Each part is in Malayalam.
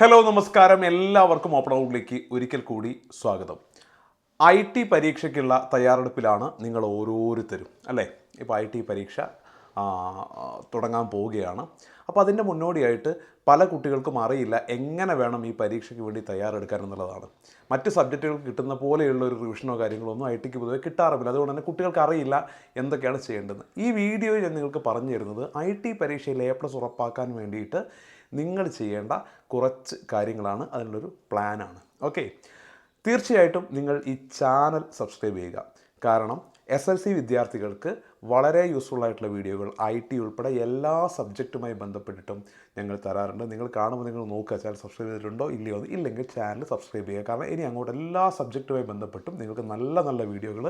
ഹലോ നമസ്കാരം. എല്ലാവർക്കും ഓപ്പൺ ഔട്ടിലേക്ക് ഒരിക്കൽ കൂടി സ്വാഗതം. ഐ ടി പരീക്ഷയ്ക്കുള്ള തയ്യാറെടുപ്പിലാണ് നിങ്ങൾ ഓരോരുത്തരും അല്ലേ? ഇപ്പോൾ ഐ ടി പരീക്ഷ തുടങ്ങാൻ പോവുകയാണ്. അപ്പോൾ അതിന്റെ മുന്നോടിയായിട്ട് പല കുട്ടികൾക്കും അറിയില്ല എങ്ങനെ വേണം ഈ പരീക്ഷയ്ക്ക് വേണ്ടി തയ്യാറെടുക്കാൻ എന്നുള്ളതാണ്. മറ്റ് സബ്ജക്റ്റുകൾക്ക് കിട്ടുന്ന പോലെയുള്ള ഒരു റിവിഷനോ കാര്യങ്ങളോ ഒന്നും ഐ ടിക്ക് പൊതുവെ കിട്ടാറില്ല അതുകൊണ്ട് തന്നെ കുട്ടികൾക്ക് അറിയില്ല എന്തൊക്കെയാണ് ചെയ്യേണ്ടത്. ഈ വീഡിയോയിൽ ഞാൻ നിങ്ങൾക്ക് പറഞ്ഞു തരുന്നത് ഐ ടി പരീക്ഷയിൽ എ പ്ലസ് ഉറപ്പാക്കാൻ വേണ്ടിയിട്ട് നിങ്ങൾ ചെയ്യേണ്ട കുറച്ച് കാര്യങ്ങളാണ് അതിനുള്ളൊരു പ്ലാനാണ്. ഓക്കെ. തീർച്ചയായിട്ടും നിങ്ങൾ ഈ ചാനൽ സബ്സ്ക്രൈബ് ചെയ്യുക. കാരണം എസ് എൽ സി വിദ്യാർത്ഥികൾക്ക് വളരെ യൂസ്ഫുൾ ആയിട്ടുള്ള വീഡിയോകൾ ഐ ടി ഉൾപ്പെടെ എല്ലാ സബ്ജക്റ്റുമായി ബന്ധപ്പെട്ടിട്ടും ഞങ്ങൾ തരാറുണ്ട്. നിങ്ങൾ കാണുമ്പോൾ നിങ്ങൾ നോക്കുക ചാനൽ സബ്സ്ക്രൈബ് ചെയ്തിട്ടുണ്ടോ ഇല്ലയോ ഇല്ലെങ്കിൽ ചാനൽ സബ്സ്ക്രൈബ് ചെയ്യുക. കാരണം ഇനി അങ്ങോട്ട് എല്ലാ സബ്ജക്റ്റുമായി ബന്ധപ്പെട്ടും നിങ്ങൾക്ക് നല്ല നല്ല വീഡിയോകൾ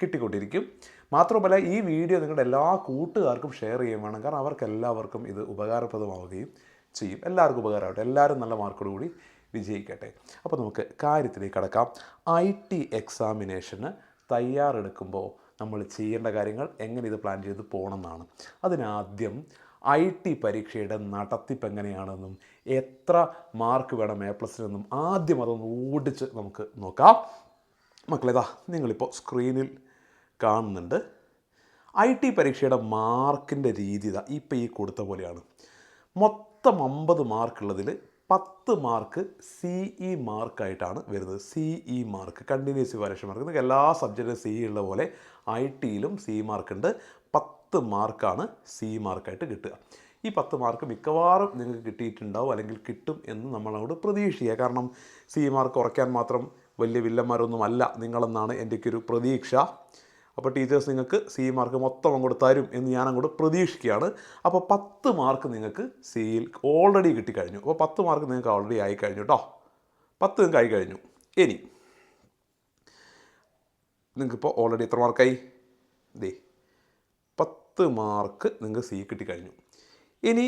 കിട്ടിക്കൊണ്ടിരിക്കും. മാത്രമല്ല ഈ വീഡിയോ നിങ്ങളുടെ എല്ലാ കൂട്ടുകാർക്കും ഷെയർ ചെയ്യുകയും വേണം. കാരണം അവർക്ക് എല്ലാവർക്കും ഇത് ഉപകാരപ്രദമാവുകയും ചെയ്യും. എല്ലാവർക്കും ഉപകാരമാവട്ടെ. എല്ലാവരും നല്ല മാർക്കോട് കൂടി വിജയിക്കട്ടെ. അപ്പോൾ നമുക്ക് കാര്യത്തിലേക്ക് കടക്കാം. ഐ ടി എക്സാമിനേഷന് തയ്യാറെടുക്കുമ്പോൾ നമ്മൾ ചെയ്യേണ്ട കാര്യങ്ങൾ എങ്ങനെ ഇത് പ്ലാൻ ചെയ്ത് പോകണമെന്നാണ് അതിനാദ്യം ഐ ടി പരീക്ഷയുടെ നടത്തിപ്പ് എങ്ങനെയാണെന്നും എത്ര മാർക്ക് വേണം എ പ്ലസിനെന്നും ആദ്യം അതൊന്ന് ഓടിച്ച് നമുക്ക് നോക്കാം. മക്കളേതാ നിങ്ങളിപ്പോൾ സ്ക്രീനിൽ കാണുന്നുണ്ട്. ഐ ടി പരീക്ഷയുടെ മാർക്കിന്റെ രീതി ഇതാ ഇപ്പോൾ ഈ കൊടുത്ത പോലെയാണ്. മൊത്തം അമ്പത് മാർക്കുള്ളതിൽ പത്ത് മാർക്ക് സി ഇ മാർക്കായിട്ടാണ് വരുന്നത്. C E mark continuous evaluation mark നിങ്ങൾക്ക് എല്ലാ സബ്ജക്റ്റിലും സി ഉള്ള പോലെ ഐ ടിയിലും സി മാർക്ക് ഉണ്ട്. പത്ത് മാർക്കാണ് സി മാർക്കായിട്ട് കിട്ടുക. ഈ പത്ത് മാർക്ക് മിക്കവാറും നിങ്ങൾക്ക് കിട്ടിയിട്ടുണ്ടാവും അല്ലെങ്കിൽ കിട്ടും എന്ന് നമ്മളോട് പ്രതീക്ഷിക്കുക. കാരണം സി മാർക്ക് കുറയ്ക്കാൻ മാത്രം വലിയ വില്ലന്മാരൊന്നും അല്ല നിങ്ങളെന്നാണ് എന്റെയൊക്കെ ഒരു പ്രതീക്ഷ. അപ്പോൾ ടീച്ചേഴ്സ് നിങ്ങൾക്ക് സി മാർക്ക് മൊത്തം അങ്ങോട്ട് തരും എന്ന് ഞാൻ അങ്ങോട്ട് പ്രതീക്ഷിക്കുകയാണ്. അപ്പോൾ പത്ത് മാർക്ക് നിങ്ങൾക്ക് സിയിൽ ഓൾറെഡി കിട്ടിക്കഴിഞ്ഞു. അപ്പോൾ പത്ത് മാർക്ക് നിങ്ങൾക്ക് ഓൾറെഡി ആയി കഴിഞ്ഞു കേട്ടോ പത്ത് നിങ്ങൾക്ക് ആയി കഴിഞ്ഞു ഇനി നിങ്ങൾക്കിപ്പോൾ ഓൾറെഡി എത്ര മാർക്കായി ദേ പത്ത് മാർക്ക് നിങ്ങൾക്ക് സി കിട്ടിക്കഴിഞ്ഞു. ഇനി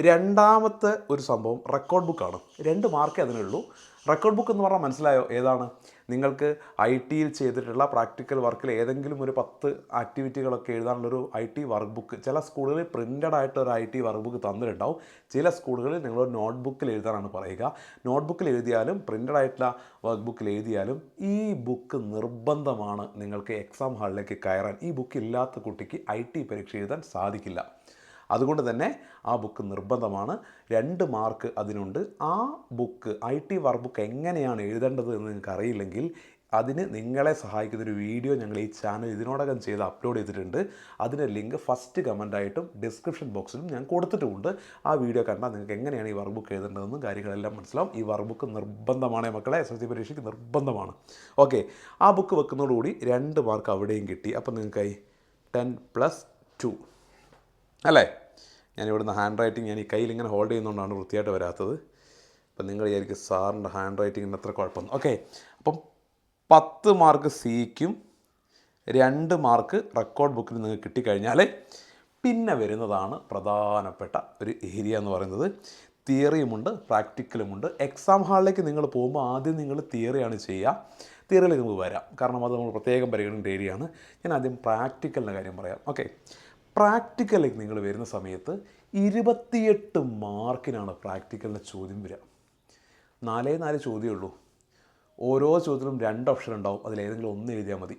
രണ്ടാമത്തെ ഒരു സംഭവം റെക്കോർഡ് ബുക്കാണ് രണ്ട് മാർക്കേ അതിനുള്ളൂ. റെക്കോർഡ് ബുക്ക് എന്ന് പറഞ്ഞാൽ മനസ്സിലായോ? ഏതാണ്? നിങ്ങൾക്ക് ഐ ടിയിൽ ചെയ്തിട്ടുള്ള പ്രാക്ടിക്കൽ വർക്കിൽ ഏതെങ്കിലും ഒരു പത്ത് ആക്ടിവിറ്റികളൊക്കെ എഴുതാനുള്ളൊരു ഐ ടി വർക്ക് ബുക്ക് ചില സ്കൂളുകളിൽ പ്രിന്റഡ് ആയിട്ട് ഒരു ഐ ടി വർക്ക് ബുക്ക് തന്നിട്ടുണ്ടാവും. ചില സ്കൂളുകളിൽ നിങ്ങൾ നോട്ട് ബുക്കിൽ എഴുതാനാണ് പറയുക. നോട്ട് ബുക്കിൽ എഴുതിയാലും പ്രിന്റഡ് ആയിട്ടുള്ള വർക്ക് ബുക്കിൽ എഴുതിയാലും ഈ ബുക്ക് നിർബന്ധമാണ് നിങ്ങൾക്ക് എക്സാം ഹാളിലേക്ക് കയറാൻ. ഈ ബുക്ക് ഇല്ലാത്ത കുട്ടിക്ക് ഐ ടി പരീക്ഷ എഴുതാൻ സാധിക്കില്ല. അതുകൊണ്ട് തന്നെ ആ ബുക്ക് നിർബന്ധമാണ്. രണ്ട് മാർക്ക് അതിനുണ്ട്. ആ book I T work book എങ്ങനെയാണ് എഴുതേണ്ടത് എന്ന് നിങ്ങൾക്ക് അറിയില്ലെങ്കിൽ അതിന് നിങ്ങളെ സഹായിക്കുന്ന ഒരു വീഡിയോ ഞങ്ങൾ ഈ ചാനൽ ഇതിനോടകം ചെയ്ത് അപ്ലോഡ് ചെയ്തിട്ടുണ്ട്. അതിന്റെ ലിങ്ക് ഫസ്റ്റ് കമന്റായിട്ടും ഡിസ്ക്രിപ്ഷൻ ബോക്സിലും ഞാൻ കൊടുത്തിട്ടുമുണ്ട്. ആ വീഡിയോ കണ്ടാൽ നിങ്ങൾക്ക് എങ്ങനെയാണ് ഈ വർബുക്ക് ബുക്ക് എഴുതേണ്ടതെന്നും കാര്യങ്ങളെല്ലാം മനസ്സിലാവും. ഈ വർബുക്ക് ബുക്ക് നിർബന്ധമാണ് മക്കളെ. എസ് എസ് സി പരീക്ഷയ്ക്ക് നിർബന്ധമാണ്. ഓക്കെ ആ ബുക്ക് വെക്കുന്നതോടുകൂടി രണ്ട് മാർക്ക് അവിടെയും കിട്ടി. അപ്പം നിങ്ങൾക്കായി ടെൻ പ്ലസ് ടു അല്ലേ? ഞാൻ ഇവിടുന്ന് ഹാൻഡ് റൈറ്റിംഗ് ഞാൻ ഈ കയ്യിൽ ഇങ്ങനെ ഹോൾഡ് ചെയ്യുന്നതുകൊണ്ടാണ് വൃത്തിയായിട്ട് വരാത്തത്. അപ്പം നിങ്ങൾ വിചാരിക്കും സാറിന്റെ ഹാൻഡ് റൈറ്റിങ്ങിന് അത്ര കുഴപ്പമൊന്നും ഓക്കെ അപ്പം പത്ത് മാർക്ക് സിക്കും രണ്ട് മാർക്ക് റെക്കോർഡ് ബുക്കിൽ നിങ്ങൾക്ക് കിട്ടിക്കഴിഞ്ഞാൽ പിന്നെ വരുന്നതാണ് പ്രധാനപ്പെട്ട ഒരു ഏരിയ എന്ന് പറയുന്നത്. തിയറിയുമുണ്ട് പ്രാക്ടിക്കലുമുണ്ട് എക്സാം ഹാളിലേക്ക് നിങ്ങൾ പോകുമ്പോൾ ആദ്യം നിങ്ങൾ തിയറിയാണ് ചെയ്യുക. തിയറിയിലേക്ക് നമുക്ക് വരാം. കാരണം അത് നമ്മൾ പ്രത്യേകം പരിഗണിക്കേണ്ട ഏരിയയാണ് ഞാൻ ആദ്യം പ്രാക്ടിക്കലിന്റെ കാര്യം പറയാം. ഓക്കെ പ്രാക്ടിക്കലിലേക്ക് നിങ്ങൾ വരുന്ന സമയത്ത് ഇരുപത്തിയെട്ട് മാർക്കിനാണ് പ്രാക്ടിക്കലിന്റെ ചോദ്യം വരിക. നാലേ നാല് ചോദ്യമേ ഉള്ളൂ. ഓരോ ചോദ്യത്തിലും രണ്ട് ഓപ്ഷൻ ഉണ്ടാവും. അതിലേതെങ്കിലും ഒന്ന് എഴുതിയാൽ മതി.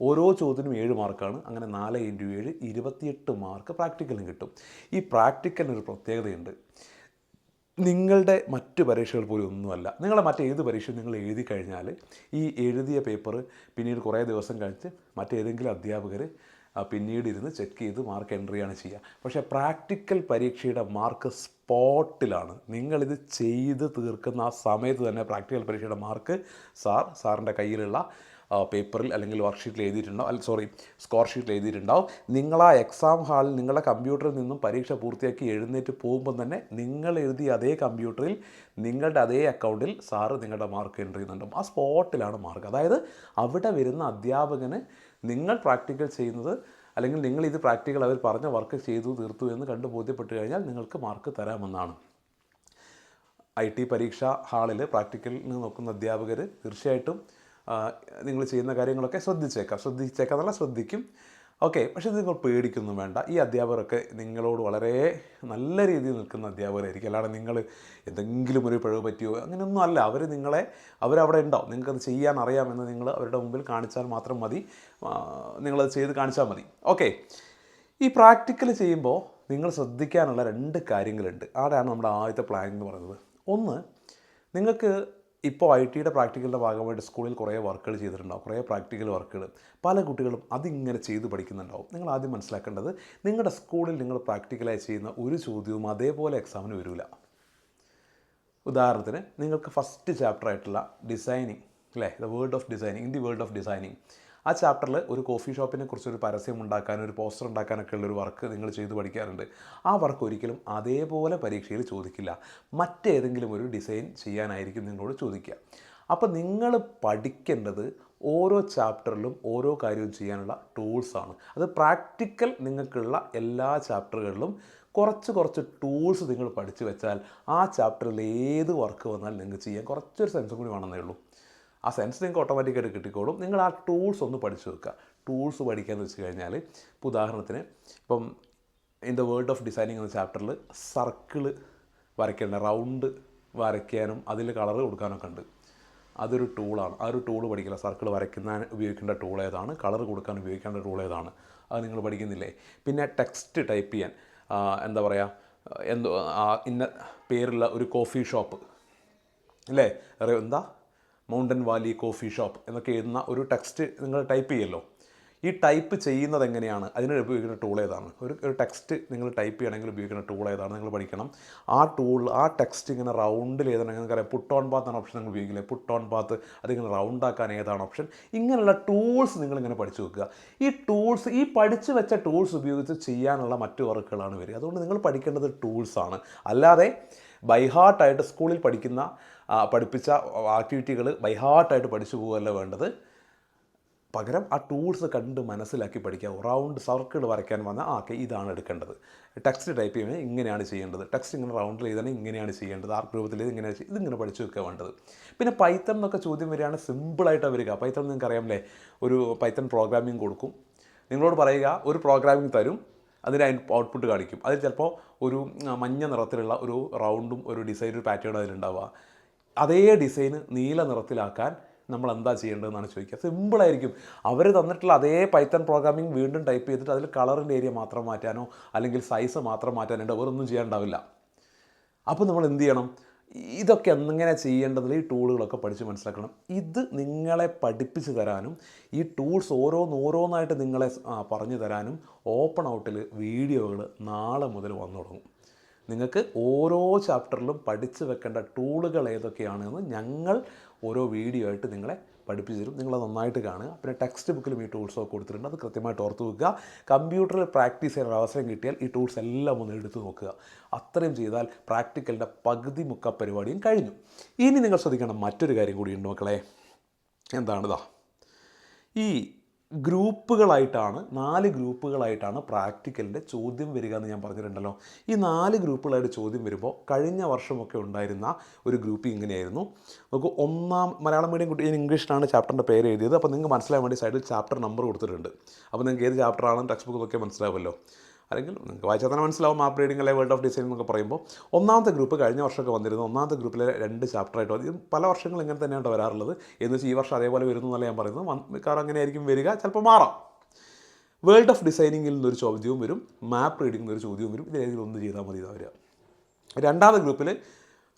ഓരോ ചോദ്യത്തിനും ഏഴ് മാർക്കാണ്. അങ്ങനെ നാല് ഇന്റു ഏഴ് ഇരുപത്തിയെട്ട് മാർക്ക് പ്രാക്ടിക്കലിന് കിട്ടും. ഈ പ്രാക്ടിക്കലിന് ഒരു പ്രത്യേകതയുണ്ട്. നിങ്ങളുടെ മറ്റ് പരീക്ഷകൾ പോലും ഒന്നുമല്ല. നിങ്ങളെ മറ്റേത് പരീക്ഷ നിങ്ങൾ എഴുതി കഴിഞ്ഞാൽ ഈ എഴുതിയ പേപ്പർ പിന്നീട് കുറേ ദിവസം കഴിച്ച് മറ്റേതെങ്കിലും അധ്യാപകർ പിന്നീട് ഇരുന്ന് ചെക്ക് ചെയ്ത് മാർക്ക് എൻട്രിയാണ് ചെയ്യുക. പക്ഷേ പ്രാക്ടിക്കൽ പരീക്ഷയുടെ മാർക്ക് സ്പോട്ടിലാണ് നിങ്ങളിത് ചെയ്ത് തീർക്കുന്ന ആ സമയത്ത് തന്നെ പ്രാക്ടിക്കൽ പരീക്ഷയുടെ മാർക്ക് സാർ സാറിന്റെ കയ്യിലുള്ള പേപ്പറിൽ അല്ലെങ്കിൽ വർക്ക്ഷീറ്റിൽ എഴുതിയിട്ടുണ്ടാവും. അല്ല സോറി സ്കോർ ഷീറ്റിൽ എഴുതിയിട്ടുണ്ടാവും. നിങ്ങൾ ആ എക്സാം ഹാളിൽ നിങ്ങളുടെ കമ്പ്യൂട്ടറിൽ നിന്നും പരീക്ഷ പൂർത്തിയാക്കി എഴുന്നേറ്റ് പോകുമ്പോൾ തന്നെ നിങ്ങൾ എഴുതിയ അതേ കമ്പ്യൂട്ടറിൽ നിങ്ങളുടെ അതേ അക്കൗണ്ടിൽ സാറ് നിങ്ങളുടെ മാർക്ക് എന്റർ ചെയ്യുന്നുണ്ടാവും ആ സ്പോട്ടിലാണ് മാർക്ക് അതായത് അവിടെ വരുന്ന അധ്യാപകന് നിങ്ങൾ പ്രാക്ടിക്കൽ ചെയ്യുന്നത് അല്ലെങ്കിൽ നിങ്ങൾ ഇത് പ്രാക്ടിക്കൽ അവർ പറഞ്ഞ വർക്ക് ചെയ്തു തീർത്തു എന്ന് കണ്ട് ബോധ്യപ്പെട്ട് കഴിഞ്ഞാൽ നിങ്ങൾക്ക് മാർക്ക് തരാമെന്നാണ്. ഐ ടി പരീക്ഷാ ഹാളിൽ പ്രാക്ടിക്കലിന് നോക്കുന്ന അധ്യാപകർ തീർച്ചയായിട്ടും നിങ്ങൾ ചെയ്യുന്ന കാര്യങ്ങളൊക്കെ ശ്രദ്ധിച്ചേക്കാം. ശ്രദ്ധിച്ചേക്കാം എന്നല്ല ശ്രദ്ധിക്കും. ഓക്കെ പക്ഷേ നിങ്ങൾ പേടിക്കൊന്നും വേണ്ട. ഈ അധ്യാപകരൊക്കെ നിങ്ങളോട് വളരെ നല്ല രീതിയിൽ നിൽക്കുന്ന അധ്യാപകരായിരിക്കും. അല്ലാതെ നിങ്ങൾ എന്തെങ്കിലും ഒരു പിഴവ് പറ്റിയോ അങ്ങനെയൊന്നും അല്ല. അവർ നിങ്ങളെ അവരവിടെ ഉണ്ടാവും നിങ്ങൾക്കത് ചെയ്യാൻ അറിയാമെന്ന് നിങ്ങൾ അവരുടെ മുമ്പിൽ കാണിച്ചാൽ മാത്രം മതി. നിങ്ങളത് ചെയ്ത് കാണിച്ചാൽ മതി. ഓക്കെ ഈ പ്രാക്ടിക്കൽ ചെയ്യുമ്പോൾ നിങ്ങൾ ശ്രദ്ധിക്കാനുള്ള രണ്ട് കാര്യങ്ങളുണ്ട്. അതാണ് നമ്മുടെ ആദ്യത്തെ പ്ലാൻ എന്ന് പറയുന്നത്? ഒന്ന് നിങ്ങൾക്ക് ഇപ്പോൾ ഐ ടിയുടെ പ്രാക്ടിക്കലിന്റെ ഭാഗമായിട്ട് സ്കൂളിൽ കുറേ വർക്കുകൾ ചെയ്തിട്ടുണ്ടാവും കുറേ പ്രാക്ടിക്കൽ വർക്കുകൾ. പല കുട്ടികളും അതിങ്ങനെ ചെയ്ത് പഠിക്കുന്നുണ്ടാവും. നിങ്ങൾ ആദ്യം മനസ്സിലാക്കേണ്ടത് നിങ്ങളുടെ സ്കൂളിൽ നിങ്ങൾ പ്രാക്ടിക്കലായി ചെയ്യുന്ന ഒരു ചോദ്യവും അതേപോലെ എക്സാമിന് വരില്ല. ഉദാഹരണത്തിന് നിങ്ങൾക്ക് ഫസ്റ്റ് ചാപ്റ്റർ ആയിട്ടുള്ള ഡിസൈനിങ് അല്ലേ? The world of designing in the world of designing ആ ചാപ്റ്ററിൽ ഒരു കോഫി ഷോപ്പിനെ കുറിച്ച് ഒരു പരസ്യം ഉണ്ടാക്കാൻ ഒരു പോസ്റ്റർ ഉണ്ടാക്കാനൊക്കെ ഉള്ളൊരു വർക്ക് നിങ്ങൾ ചെയ്ത് പഠിക്കാറുണ്ട്. ആ വർക്ക് ഒരിക്കലും അതേപോലെ പരീക്ഷയിൽ ചോദിക്കില്ല. മറ്റേതെങ്കിലും ഒരു ഡിസൈൻ ചെയ്യാനായിരിക്കും നിങ്ങളോട് ചോദിക്കുക. അപ്പോൾ നിങ്ങൾ പഠിക്കേണ്ടത് ഓരോ ചാപ്റ്ററിലും ഓരോ കാര്യവും ചെയ്യാനുള്ള ടൂൾസാണ് അത് പ്രാക്ടിക്കൽ നിങ്ങൾക്കുള്ള എല്ലാ ചാപ്റ്ററുകളിലും കുറച്ച് കുറച്ച് ടൂൾസ് നിങ്ങൾ പഠിച്ചു വെച്ചാൽ ആ ചാപ്റ്ററിൽ ഏത് വർക്ക് വന്നാലും നിങ്ങൾക്ക് ചെയ്യാൻ കുറച്ചൊരു സെൻസും കൂടി വേണമെന്നേ ഉള്ളൂ. ആ സെൻസ് നിങ്ങൾക്ക് ഓട്ടോമാറ്റിക്കായിട്ട് കിട്ടിക്കോളും. നിങ്ങൾ ആ ടൂൾസ് ഒന്ന് പഠിച്ചു വെക്കുക. ടൂൾസ് പഠിക്കാന്ന് വെച്ച് കഴിഞ്ഞാൽ ഇപ്പോൾ ഉദാഹരണത്തിന് ഇപ്പം in the world of designing എന്ന ചാപ്റ്ററിൽ സർക്കിൾ വരയ്ക്കേണ്ട റൗണ്ട് വരയ്ക്കാനും അതിൽ കളർ കൊടുക്കാനൊക്കെ ഉണ്ട്. അതൊരു ടൂളാണ് ആ ഒരു ടൂൾ പഠിക്കില്ല. സർക്കിൾ വരയ്ക്കുന്ന ഉപയോഗിക്കേണ്ട ടൂൾ ഏതാണ്? കളർ കൊടുക്കാൻ ഉപയോഗിക്കേണ്ട ടൂൾ ഏതാണ്? അത് നിങ്ങൾ പഠിക്കുന്നില്ലേ? പിന്നെ ടെക്സ്റ്റ് ടൈപ്പ് ചെയ്യാൻ. എന്താ പറയുക എന്തോ ഇന്ന പേരുള്ള ഒരു കോഫി ഷോപ്പ് അല്ലേ എന്താ? മൗണ്ടൻ വാലി കോഫി ഷോപ്പ് എന്നൊക്കെ എഴുതുന്ന ഒരു ടെക്സ്റ്റ് നിങ്ങൾ ടൈപ്പ് ചെയ്യല്ലോ. ഈ ടൈപ്പ് ചെയ്യുന്നത് എങ്ങനെയാണ്? അതിന് ഉപയോഗിക്കുന്ന ടൂൾ ഏതാണ്? ഒരു ഒരു ടെക്സ്റ്റ് നിങ്ങൾ ടൈപ്പ് ചെയ്യണമെങ്കിൽ ഉപയോഗിക്കുന്ന ടൂൾ ഏതാണ് നിങ്ങൾ പഠിക്കണം. ആ ടൂൾ ആ ടെക്സ്റ്റ് ഇങ്ങനെ റൗണ്ടിൽ ഏതാണ്? നിങ്ങൾക്കറിയാം പുട്ട് ഓൺ പാത്ത് എന്ന ഓപ്ഷൻ നിങ്ങൾ ഉപയോഗിക്കില്ലേ? പുട്ട് ഓൺ പാത്ത് അതിങ്ങനെ റൗണ്ട് ആക്കാൻ ഏതാണ് ഓപ്ഷൻ ഇങ്ങനെയുള്ള ടൂൾസ് നിങ്ങൾ ഇങ്ങനെ പഠിച്ചു വെക്കുക. ഈ ടൂൾസ് ഈ പഠിച്ചു വെച്ച ടൂൾസ് ഉപയോഗിച്ച് ചെയ്യാനുള്ള മറ്റു വർക്കുകളാണ് വരിക. അതുകൊണ്ട് നിങ്ങൾ പഠിക്കേണ്ടത് ടൂൾസാണ് അല്ലാതെ ബൈഹാർട്ടായിട്ട് സ്കൂളിൽ പഠിക്കുന്ന പഠിപ്പിച്ച ആക്ടിവിറ്റികൾ ബൈഹാർട്ടായിട്ട് പഠിച്ചു പോകുകയല്ല വേണ്ടത്. പകരം ആ ടൂൾസ് കണ്ട് മനസ്സിലാക്കി പഠിക്കുക. റൗണ്ട് സർക്കിൾ വരയ്ക്കാൻ വന്ന ആ ഇതാണ് എടുക്കേണ്ടത്. ടെക്സ്റ്റ് ടൈപ്പ് ചെയ്യുന്നത് ഇങ്ങനെയാണ് ചെയ്യേണ്ടത്. ടെക്സ്റ്റ് ഇങ്ങനെ റൗണ്ടിൽ ചെയ്താൽ ഇങ്ങനെയാണ് ചെയ്യേണ്ടത്. ആർക്ക് രൂപത്തിൽ ഇത് ഇതിങ്ങനെ പഠിച്ചു വെക്കുക വേണ്ടത്. പിന്നെ പൈത്തൺ എന്നൊക്കെ ചോദ്യം വരികയാണ് സിമ്പിളായിട്ട് വരിക. പൈത്തൺ നിങ്ങൾക്ക് അറിയാമല്ലേ ഒരു പൈത്തൺ പ്രോഗ്രാമിംഗ് കൊടുക്കും. നിങ്ങളോട് പറയുക ഒരു പ്രോഗ്രാമിംഗ് തരും അതിന് ഔട്ട്പുട്ട് കാണിക്കും. അതിൽ ചിലപ്പോൾ ഒരു മഞ്ഞ നിറത്തിലുള്ള ഒരു റൗണ്ടും ഒരു ഡിസൈനും പാറ്റേണും അതിലുണ്ടാവുക. അതേ ഡിസൈന് നീല നിറത്തിലാക്കാൻ നമ്മൾ എന്താ ചെയ്യേണ്ടതെന്നാണ് ചോദിക്കുക. സിമ്പിളായിരിക്കും അവർ തന്നിട്ടുള്ള അതേ പൈത്തൺ പ്രോഗ്രാമിംഗ് വീണ്ടും ടൈപ്പ് ചെയ്തിട്ട് അതിൽ കളറിന്റെ ഏരിയ മാത്രം മാറ്റാനോ അല്ലെങ്കിൽ സൈസ് മാത്രം മാറ്റാനോ വേറൊന്നും ചെയ്യാണ്ടാവില്ല അപ്പോൾ നമ്മൾ എന്ത് ചെയ്യണം? ഇതൊക്കെ എങ്ങനെ ചെയ്യേണ്ടതിൽ ഈ ടൂളുകളൊക്കെ പഠിച്ച് മനസ്സിലാക്കണം. ഇത് നിങ്ങളെ പഠിപ്പിച്ച് തരാനും ഈ ടൂൾസ് ഓരോന്നോരോന്നായിട്ട് നിങ്ങളെ പറഞ്ഞു തരാനും ഓപ്പൺ ഔട്ടിൽ വീഡിയോകൾ നാളെ മുതൽ വന്നു തുടങ്ങും. നിങ്ങൾക്ക് ഓരോ ചാപ്റ്ററിലും പഠിച്ചു വെക്കേണ്ട ടൂളുകൾ ഏതൊക്കെയാണെന്ന് ഞങ്ങൾ ഓരോ വീഡിയോ ആയിട്ട് നിങ്ങളെ പഠിപ്പിച്ചു തരും. നിങ്ങളത് നന്നായിട്ട് കാണുക. പിന്നെ ടെക്സ്റ്റ് ബുക്കിലും ഈ ടൂൾസൊക്കെ കൊടുത്തിട്ടുണ്ട്. അത് കൃത്യമായിട്ട് ഓർത്ത് വെക്കുക. കമ്പ്യൂട്ടറിൽ പ്രാക്ടീസ് ചെയ്യാൻ അവസരം കിട്ടിയാൽ ഈ ടൂൾസ് എല്ലാം ഒന്ന് എടുത്തു നോക്കുക. അത്രയും ചെയ്താൽ പ്രാക്ടിക്കലിന്റെ പകുതി മുക്ക പരിപാടിയും കഴിഞ്ഞു. ഇനി നിങ്ങൾ ശ്രദ്ധിക്കണം മറ്റൊരു കാര്യം കൂടി കൂടിയുണ്ട് മക്കളെ. എന്താണിതാ? ഈ ഗ്രൂപ്പുകളായിട്ടാണ് നാല് ഗ്രൂപ്പുകളായിട്ടാണ് പ്രാക്ടിക്കലിന്റെ ചോദ്യം വരിക എന്ന് ഞാൻ പറഞ്ഞിട്ടുണ്ടല്ലോ. ഈ നാല് ഗ്രൂപ്പുകളായിട്ട് ചോദ്യം വരുമ്പോൾ കഴിഞ്ഞ വർഷമൊക്കെ ഉണ്ടായിരുന്ന ഒരു ഗ്രൂപ്പ് ഇങ്ങനെയായിരുന്നു. നമുക്ക് ഒന്നാം മലയാളം മീഡിയം കുട്ടി ഞാൻ ഇംഗ്ലീഷിലാണ് ചാപ്റ്ററിന്റെ പേര് എഴുതിയത്. അപ്പോൾ നിങ്ങൾക്ക് മനസ്സിലാൻ വേണ്ടി സൈഡിൽ ചാപ്റ്റർ നമ്പർ കൊടുത്തിട്ടുണ്ട്. അപ്പോൾ നിങ്ങൾക്ക് ഏത് ചാപ്റ്ററാണെന്ന് ടെക്സ്റ്റ് ബുക്കൊക്കെ മനസ്സിലാവുമല്ലോ. അല്ലെങ്കിൽ നിങ്ങൾക്ക് വായിച്ചാൽ തന്നെ മനസ്സിലാവും മാപ്പ് റീഡിംഗ് അല്ലെങ്കിൽ വേൾഡ് ഓഫ് ഡിസൈൻ എന്നൊക്കെ പറയുമ്പോൾ ഒന്നാമത്തെ ഗ്രൂപ്പ് കഴിഞ്ഞ വർഷമൊക്കെ വന്നിരുന്നു. ഒന്നാമത്തെ ഗ്രൂപ്പിലെ രണ്ട് ചാപ്റ്ററായിട്ട് ഇത് പല വർഷങ്ങൾ ഇങ്ങനെ തന്നെയാണ് വരാറുള്ളത്. എന്ന് വെച്ചാൽ ഈ വർഷം അതേപോലെ വരുന്നു എന്നല്ല ഞാൻ പറയുന്നത്. മിക്കവാറും അങ്ങനെ ആയിരിക്കും വരിക. ചിലപ്പോൾ മാറാം. വേൾഡ് ഓഫ് ഡിസൈനിങ്ങിൽ നിന്നൊരു ചോദ്യവും വരും. മാപ്പ് റീഡിംഗിൽ നിന്നൊരു ചോദ്യവും വരും. ഇതിലേതെങ്കിലും ഒന്ന് ചെയ്താൽ മതി ഇതാ വരിക. രണ്ടാമത്തെ ഗ്രൂപ്പിൽ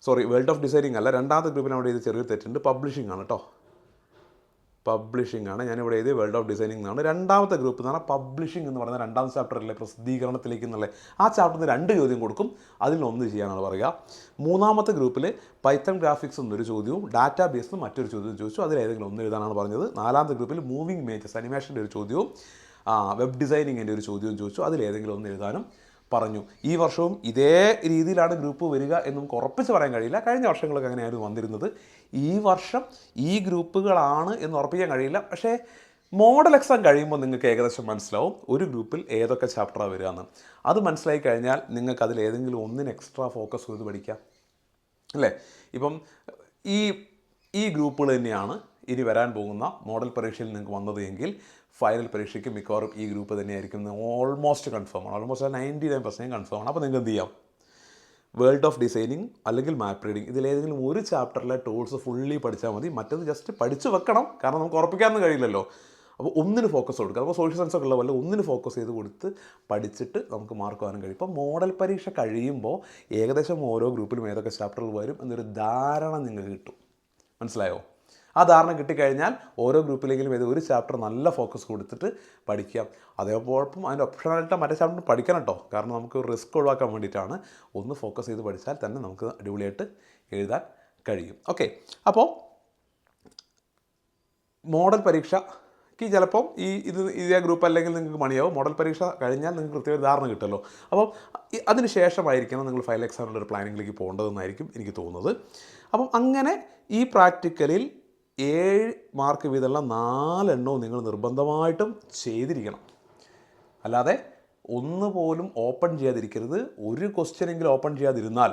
സോറി വേൾഡ് ഓഫ് ഡിസൈനിങ് അല്ല. രണ്ടാമത്തെ ഗ്രൂപ്പിൽ അവിടെ ഇത് ചെറിയൊരു തെറ്റുണ്ട്. പബ്ലിഷിംഗ് ആണ് കേട്ടോ. പബ്ലിഷിംഗ് ആണ്. ഞാനിവിടെ എഴുതിയ വേൾഡ് ഓഫ് ഡിസൈനിങ് എന്നാണ്. രണ്ടാമത്തെ ഗ്രൂപ്പ് എന്ന് പറഞ്ഞാൽ പബ്ലിഷിംഗ് എന്ന് പറയുന്ന രണ്ടാം ചാപ്റ്ററിലെ പ്രസിദ്ധീകരണത്തിലേക്ക് എന്നുള്ള ആ ചാപ്റ്ററിന് രണ്ട് ചോദ്യം കൊടുക്കും. അതിൽ ഒന്ന് ചെയ്യാനാണ് പറയുക. മൂന്നാമത്തെ ഗ്രൂപ്പിൽ പൈത്തൺ ഗ്രാഫിക്സ് എന്നൊരു ചോദ്യവും ഡാറ്റാ ബേസ് മറ്റൊരു ചോദ്യം ചോദിച്ചു. അതിൽ ഏതെങ്കിലും ഒന്ന് എഴുതാനാണ് പറഞ്ഞത്. നാലാമത്തെ ഗ്രൂപ്പിൽ മൂവിങ് മേജസ് അനിമേഷന്റെ ഒരു ചോദ്യവും വെബ് ഡിസൈനിങ്ങിന്റെ ഒരു ചോദ്യവും ചോദിച്ചു. അതിൽ ഏതെങ്കിലും ഒന്ന് എഴുതാനും പറഞ്ഞു. ഈ വർഷവും ഇതേ രീതിയിലാണ് ഗ്രൂപ്പ് വരിക എന്നും ഉറപ്പിച്ച് പറയാൻ കഴിയില്ല. കഴിഞ്ഞ വർഷങ്ങളൊക്കെ അങ്ങനെയായിരുന്നു വന്നിരുന്നത്. ഈ വർഷം ഈ ഗ്രൂപ്പുകളാണ് എന്ന് ഉറപ്പിക്കാൻ കഴിയില്ല. പക്ഷേ മോഡൽ എക്സാം കഴിയുമ്പോൾ നിങ്ങൾക്ക് ഏകദേശം മനസ്സിലാവും ഒരു ഗ്രൂപ്പിൽ ഏതൊക്കെ ചാപ്റ്ററാണ് വരിക എന്ന്. അത് മനസ്സിലായി കഴിഞ്ഞാൽ നിങ്ങൾക്ക് അതിൽ ഏതെങ്കിലും ഒന്നിന് എക്സ്ട്രാ ഫോക്കസ് ചെയ്ത് പഠിക്കാം. അല്ലേ? ഇപ്പം ഈ ഈ ഗ്രൂപ്പുകൾ തന്നെയാണ് ഇനി വരാൻ പോകുന്ന മോഡൽ പരീക്ഷയിൽ നിങ്ങൾക്ക് വന്നത് എങ്കിൽ ഫൈനൽ പരീക്ഷയ്ക്ക് മിക്കവാറും ഈ ഗ്രൂപ്പ് തന്നെയായിരിക്കും ഓൾമോസ്റ്റ് കൺഫേം ആണ്. Almost ninety nine percent confirm ആണ്. അപ്പോൾ നിങ്ങൾക്ക് എന്ത് ചെയ്യാം? വേൾഡ് ഓഫ് ഡിസൈനിങ് അല്ലെങ്കിൽ മാപ്പ് റീഡിങ് ഇതിലേതെങ്കിലും ഒരു ചാപ്റ്ററിലെ ടൂൾസ് ഫുള്ളി പഠിച്ചാൽ മതി. മറ്റത് ജസ്റ്റ് പഠിച്ച് വെക്കണം. കാരണം നമുക്ക് ഉറപ്പിക്കാനൊന്നും കഴിയില്ലല്ലോ. അപ്പോൾ ഒന്നിന് ഫോക്കസ് കൊടുക്കുക. അപ്പോൾ സോഷ്യൽ സയൻസ് ഒക്കെ ഉള്ള പോലെ ഒന്നിന് ഫോക്കസ് ചെയ്ത് കൊടുത്ത് പഠിച്ചിട്ട് നമുക്ക് മാർക്ക് വാങ്ങാൻ കഴിയും. ഇപ്പോൾ മോഡൽ പരീക്ഷ കഴിയുമ്പോൾ ഏകദേശം ഓരോ ഗ്രൂപ്പിലും ഏതൊക്കെ ചാപ്റ്ററുകൾ വരും എന്നൊരു ധാരണ നിങ്ങൾക്ക് കിട്ടും. മനസ്സിലായോ? ആ ധാരണ കിട്ടിക്കഴിഞ്ഞാൽ ഓരോ ഗ്രൂപ്പിലെങ്കിലും ഏത് ഒരു ചാപ്റ്റർ നല്ല ഫോക്കസ് കൊടുത്തിട്ട് പഠിക്കാം. അതേപോഴപ്പം അതിന്റെ ഓപ്ഷനായിട്ട് മറ്റേ ചാപ്റ്റർ പഠിക്കണം കേട്ടോ. കാരണം നമുക്ക് റിസ്ക് ഒഴിവാക്കാൻ വേണ്ടിയിട്ടാണ് ഒന്ന് ഫോക്കസ് ചെയ്ത് പഠിച്ചാൽ തന്നെ നമുക്ക് അടിപൊളിയായിട്ട് എഴുതാൻ കഴിയും. ഓക്കെ അപ്പോൾ മോഡൽ പരീക്ഷയ്ക്ക് ചിലപ്പം ഈ ഇത് ഇതേ ഗ്രൂപ്പ് അല്ലെങ്കിൽ നിങ്ങൾക്ക് മണിയാവും. മോഡൽ പരീക്ഷ കഴിഞ്ഞാൽ നിങ്ങൾക്ക് കൃത്യമായ ധാരണ കിട്ടുമല്ലോ. അപ്പം അതിന് ശേഷമായിരിക്കണം നിങ്ങൾ ഫയൽ എക്സാമിന്റെ ഒരു പ്ലാനിങ്ങിലേക്ക് പോകേണ്ടതെന്നായിരിക്കും എനിക്ക് തോന്നുന്നത്. അപ്പം അങ്ങനെ ഈ പ്രാക്ടിക്കലിൽ ഏഴ് മാർക്ക് വീതമുള്ള നാലെണ്ണവും നിങ്ങൾ നിർബന്ധമായിട്ടും ചെയ്തിരിക്കണം. അല്ലാതെ ഒന്ന് പോലും ഓപ്പൺ ചെയ്യാതിരിക്കരുത്. ഒരു ക്വസ്റ്റ്യനെങ്കിലും ഓപ്പൺ ചെയ്യാതിരുന്നാൽ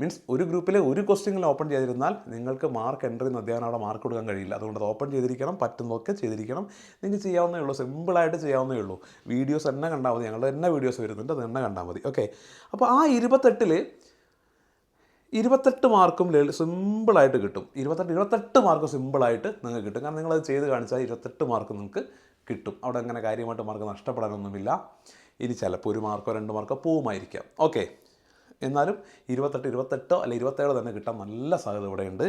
മീൻസ് ഒരു ഗ്രൂപ്പിലെ ഒരു ക്വസ്റ്റ്യനെങ്കിലും ഓപ്പൺ ചെയ്തിരുന്നാൽ നിങ്ങൾക്ക് മാർക്ക് എന്റർ ചെയ്യുന്ന അധ്യാപനം അവിടെ മാർക്ക് കൊടുക്കാൻ കഴിയില്ല. അതുകൊണ്ട് അത് ഓപ്പൺ ചെയ്തിരിക്കണം പറ്റുന്നതൊക്കെ ചെയ്തിരിക്കണം. നിങ്ങൾക്ക് ചെയ്യാവുന്നേ ഉള്ളൂ സിമ്പിളായിട്ട് ചെയ്യാവുന്നേ ഉള്ളൂ. വീഡിയോസ് തന്നെ കണ്ടാൽ മതി ഞങ്ങളുടെ തന്നെ വീഡിയോസ് വരുന്നുണ്ട് അത് തന്നെ കണ്ടാൽ മതി. ഓക്കെ? അപ്പോൾ ആ ഇരുപത്തെട്ടിൽ ഇരുപത്തെട്ട് മാർക്കും സിമ്പിളായിട്ട് കിട്ടും. ഇരുപത്തെട്ട് ഇരുപത്തെട്ട് മാർക്ക് സിമ്പിളായിട്ട് നിങ്ങൾക്ക് കിട്ടും. കാരണം നിങ്ങളത് ചെയ്ത് കാണിച്ചാൽ ഇരുപത്തെട്ട് മാർക്ക് നിങ്ങൾക്ക് കിട്ടും. അവിടെ അങ്ങനെ കാര്യമായിട്ട് മാർക്ക് നഷ്ടപ്പെടാനൊന്നുമില്ല. ഇനി ചിലപ്പോൾ ഒരു മാർക്കോ രണ്ട് മാർക്കോ പോവുമായിരിക്കാം. ഓക്കെ. എന്നാലും ഇരുപത്തെട്ട് ഇരുപത്തെട്ടോ അല്ലെ ഇരുപത്തേഴോ തന്നെ കിട്ടാൻ നല്ല സാധ്യത ഇവിടെയുണ്ട്.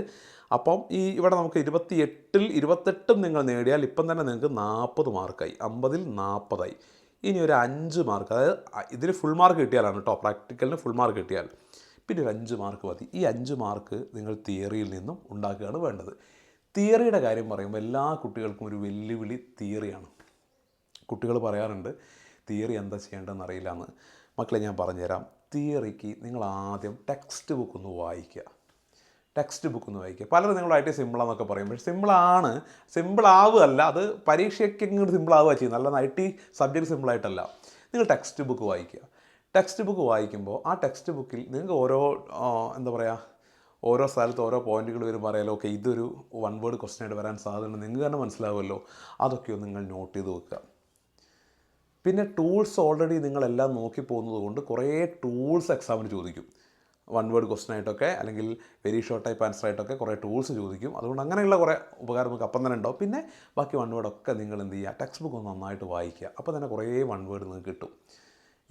അപ്പം ഈ ഇവിടെ നമുക്ക് ഇരുപത്തി എട്ടിൽ ഇരുപത്തെട്ടും നിങ്ങൾ നേടിയാൽ ഇപ്പം തന്നെ നിങ്ങൾക്ക് നാൽപ്പത് മാർക്കായി. അമ്പതിൽ നാൽപ്പതായി. ഇനി ഒരു അഞ്ച് മാർക്ക് അതായത് ഇതിൽ ഫുൾ മാർക്ക് കിട്ടിയാലാണ് കേട്ടോ പ്രാക്ടിക്കലിന് ഫുൾ മാർക്ക് കിട്ടിയാൽ. പിന്നെ ഒരു അഞ്ച് മാർക്ക് മതി. ഈ അഞ്ച് മാർക്ക് നിങ്ങൾ തിയറിയിൽ നിന്നും ഉണ്ടാക്കുകയാണ് വേണ്ടത്. തിയറിയുടെ കാര്യം പറയുമ്പോൾ എല്ലാ കുട്ടികൾക്കും ഒരു വെല്ലുവിളി തിയറിയാണ്. കുട്ടികൾ പറയാറുണ്ട് തിയറി എന്താ ചെയ്യേണ്ടതെന്ന് അറിയില്ല എന്ന് മക്കളെ ഞാൻ പറഞ്ഞുതരാം. തിയറിക്ക് നിങ്ങൾ ആദ്യം ടെക്സ്റ്റ് ബുക്ക് ഒന്ന് വായിക്കുക. ടെക്സ്റ്റ് ബുക്ക് ഒന്ന് വായിക്കുക. പലരും നിങ്ങളായിട്ട് സിമ്പിളാന്നൊക്കെ പറയും പക്ഷേ സിമ്പിളാണ് സിമ്പിളാവുകയല്ല. അത് പരീക്ഷയ്ക്ക് ഇങ്ങോട്ട് സിമ്പിളാവുക ചെയ്യുന്നത്. അല്ലാതെ ഐ ടി സബ്ജക്റ്റ് സിമ്പിളായിട്ടല്ല. നിങ്ങൾ ടെക്സ്റ്റ് ബുക്ക് വായിക്കുക. ടെക്സ്റ്റ് ബുക്ക് വായിക്കുമ്പോൾ ആ ടെക്സ്റ്റ് ബുക്കിൽ നിങ്ങൾക്ക് ഓരോ എന്താ പറയുക ഓരോ സ്ഥലത്ത് ഓരോ പോയിന്റുകൾ വരുമ്പോൾ അറിയാലോ ഓക്കെ ഇതൊരു വൺ വേർഡ് ക്വസ്റ്റ്യൻ ആയിട്ട് വരാൻ സാധ്യതയുണ്ട്. നിങ്ങൾക്ക് തന്നെ മനസ്സിലാവുമല്ലോ. അതൊക്കെ നിങ്ങൾ നോട്ട് ചെയ്ത് വെക്കുക. പിന്നെ ടൂൾസ് ഓൾറെഡി നിങ്ങളെല്ലാം നോക്കി പോകുന്നത് കൊണ്ട് കുറേ ടൂൾസ് എക്സാമിന് ചോദിക്കും. വൺ വേർഡ് ക്വസ്റ്റൻ ആയിട്ടൊക്കെ അല്ലെങ്കിൽ വെരി ഷോർട്ട് ടൈപ്പ് ആൻസർ ആയിട്ടൊക്കെ കുറേ ടൂൾസ് ചോദിക്കും. അതുകൊണ്ട് അങ്ങനെയുള്ള കുറേ ഉപകാരം നമുക്ക് അപ്പം തന്നെ ഉണ്ടാവും. പിന്നെ ബാക്കി വൺ വേർഡൊക്കെ നിങ്ങൾ എന്ത് ചെയ്യുക ടെക്സ്റ്റ് ബുക്ക് ഒന്ന് നന്നായിട്ട് വായിക്കുക. അപ്പോൾ തന്നെ കുറേ വൺ വേർഡ് നിങ്ങൾക്ക് കിട്ടും.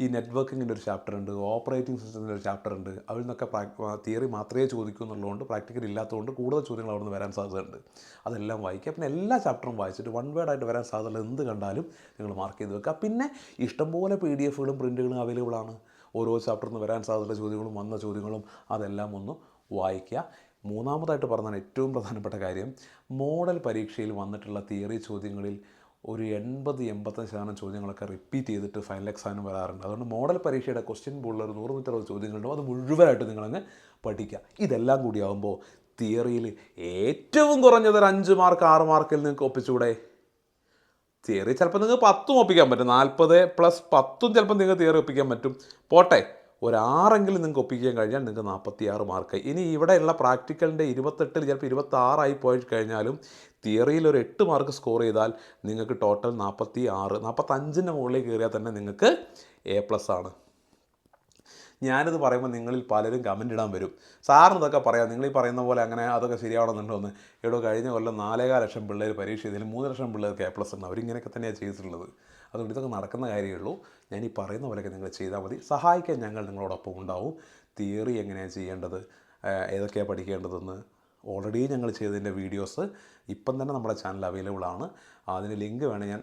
ഈ നെറ്റ്വർക്കിങ്ങിന്റെ ഒരു ചാപ്റ്റർ ഉണ്ട് ഓപ്പറേറ്റിംഗ് സിസ്റ്റത്തിന്റെ ഒരു ചാപ്റ്റർ ഉണ്ട് അതിൽ നിന്നൊക്കെ തിയറി മാത്രമേ ചോദിക്കൂ എന്നുള്ളതുകൊണ്ട് പ്രാക്ടിക്കൽ ഇല്ലാത്തതുകൊണ്ട് കൂടുതൽ ചോദ്യങ്ങൾ അവിടെ നിന്ന് വരാൻ സാധ്യതയുണ്ട്. അതെല്ലാം വായിക്കുക. പിന്നെ എല്ലാ ചാപ്റ്ററും വായിച്ചിട്ട് വൺ വേർഡായിട്ട് വരാൻ സാധ്യതയുള്ള എന്ത് കണ്ടാലും നിങ്ങൾ മാർക്ക് ചെയ്ത് വെക്കുക. പിന്നെ ഇഷ്ടംപോലെ പി ഡി എഫുകളും പ്രിന്റുകളും അവൈലബിൾ ആണ്. ഓരോ ചാപ്റ്ററിൽ നിന്ന് വരാൻ സാധ്യതയുള്ള ചോദ്യങ്ങളും വന്ന ചോദ്യങ്ങളും അതെല്ലാം ഒന്ന് വായിക്കുക. മൂന്നാമതായിട്ട് പറഞ്ഞാൽ ഏറ്റവും പ്രധാനപ്പെട്ട കാര്യം മോഡൽ പരീക്ഷയിൽ വന്നിട്ടുള്ള തിയറി ചോദ്യങ്ങളിൽ ഒരു എൺപത് എൺപത്തഞ്ച് ശതമാനം ചോദ്യങ്ങളൊക്കെ റിപ്പീറ്റ് ചെയ്തിട്ട് ഫൈനൽ എക്സാമിന് വരാറുണ്ട്. അതുകൊണ്ട് മോഡൽ പരീക്ഷയുടെ ക്വസ്റ്റ്യൻ ബോർഡിൽ ഒരു നൂറ് നൂറ്ററുപത് ചോദ്യങ്ങളുണ്ടാവും. അത് മുഴുവനായിട്ട് നിങ്ങളങ്ങ് പഠിക്കുക. ഇതെല്ലാം കൂടി ആകുമ്പോൾ തിയറിയിൽ ഏറ്റവും കുറഞ്ഞത് ഒരു അഞ്ച് മാർക്ക് ആറ് മാർക്കിൽ നിങ്ങൾക്ക് ഒപ്പിച്ചൂടെ? തിയറി ചിലപ്പോൾ നിങ്ങൾക്ക് പത്തും ഒപ്പിക്കാൻ പറ്റും. നാൽപ്പത് പ്ലസ് പത്തും ചിലപ്പോൾ നിങ്ങൾക്ക് തിയറി ഒപ്പിക്കാൻ പറ്റും. പോട്ടെ. ഒരാറെങ്കിലും നിങ്ങൾക്ക് ഒപ്പിക്കാൻ കഴിഞ്ഞാൽ നിങ്ങൾക്ക് നാൽപ്പത്തി ആറ് മാർക്ക് ഇനി ഇവിടെയുള്ള പ്രാക്ടിക്കലിന്റെ ഇരുപത്തെട്ടിൽ ചിലപ്പോൾ ഇരുപത്തി ആറായി പോയി കഴിഞ്ഞാലും തിയറിയിൽ ഒരു എട്ട് മാർക്ക് സ്കോർ ചെയ്താൽ നിങ്ങൾക്ക് ടോട്ടൽ നാൽപ്പത്തി ആറ് നാൽപ്പത്തഞ്ചിന്റെ മുകളിൽ കയറിയാൽ തന്നെ നിങ്ങൾക്ക് എ പ്ലസ് ആണ്. ഞാനിത് പറയുമ്പോൾ നിങ്ങളിൽ പലരും കമന്റ് ഇടാൻ വരും. സാറിന് ഇതൊക്കെ പറയാം. നിങ്ങൾ ഈ പറയുന്ന പോലെ അങ്ങനെ അതൊക്കെ ശരിയാവണമെന്നുണ്ടോ എന്ന്. എടോ കഴിഞ്ഞ കൊല്ലം നാലേകാൽ ലക്ഷം പിള്ളേർ പരീക്ഷ ചെയ്തതിൽ മൂന്ന് ലക്ഷം പിള്ളേർക്ക് എ പ്ലസ് ഉണ്ട് അവരിങ്ങനെയൊക്കെ തന്നെയാണ് ചെയ്തിട്ടുള്ളത്. അതുകൊണ്ട് ഇതൊക്കെ നടക്കുന്ന കാര്യമേ ഉള്ളൂ. ഞാൻ ഈ പറയുന്ന പോലെയൊക്കെ നിങ്ങൾ ചെയ്താൽ മതി. സഹായിക്കാൻ ഞങ്ങൾ നിങ്ങളോടൊപ്പം ഉണ്ടാവും. തിയറി എങ്ങനെയാണ് ചെയ്യേണ്ടത്? ഏതൊക്കെയാണ് പഠിക്കേണ്ടതെന്ന് ഓൾറെഡി ഞങ്ങൾ ചെയ്തതിന്റെ വീഡിയോസ് ഇപ്പം തന്നെ നമ്മുടെ ചാനൽ അവൈലബിൾ ആണ്. അതിന് ലിങ്ക് വേണേൽ ഞാൻ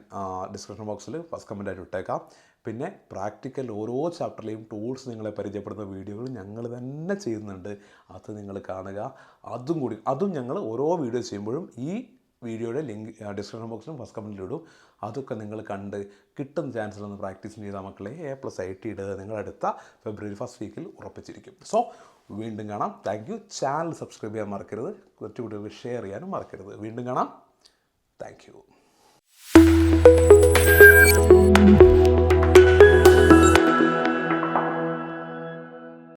ഡിസ്ക്രിപ്ഷൻ ബോക്സിൽ ഫസ്റ്റ് കമന്റായിട്ട് ഇട്ടേക്കാം. പിന്നെ പ്രാക്ടിക്കൽ ഓരോ ചാപ്റ്ററിലെയും ടൂൾസ് നിങ്ങളെ പരിചയപ്പെടുന്ന വീഡിയോകൾ ഞങ്ങൾ തന്നെ ചെയ്യുന്നുണ്ട്. അത് നിങ്ങൾ കാണുക. അതും കൂടി അതും ഞങ്ങൾ ഓരോ വീഡിയോ ചെയ്യുമ്പോഴും ഈ വീഡിയോയുടെ ലിങ്ക് ഡിസ്ക്രിപ്ഷൻ ബോക്സിലും ഫസ്റ്റ് കമന്റിൽ ഇടും. അതൊക്കെ നിങ്ങൾ കണ്ട് കിട്ടുന്ന ചാൻസിൽ ഒന്ന് പ്രാക്ടീസ് ചെയ്ത മക്കളെ എ പ്ലസ് ഐ ടി ഇടുക നിങ്ങളടുത്ത ഫെബ്രുവരി ഫസ്റ്റ് വീക്കിൽ ഉറപ്പിച്ചിരിക്കും. സോ വീണ്ടും കാണാം. താങ്ക് യു ചാനൽ സബ്സ്ക്രൈബ് ചെയ്യാൻ മറക്കരുത്. കുറച്ച് കുട്ടികൾക്ക് ഷെയർ ചെയ്യാനും മറക്കരുത്. വീണ്ടും കാണാം. Thank you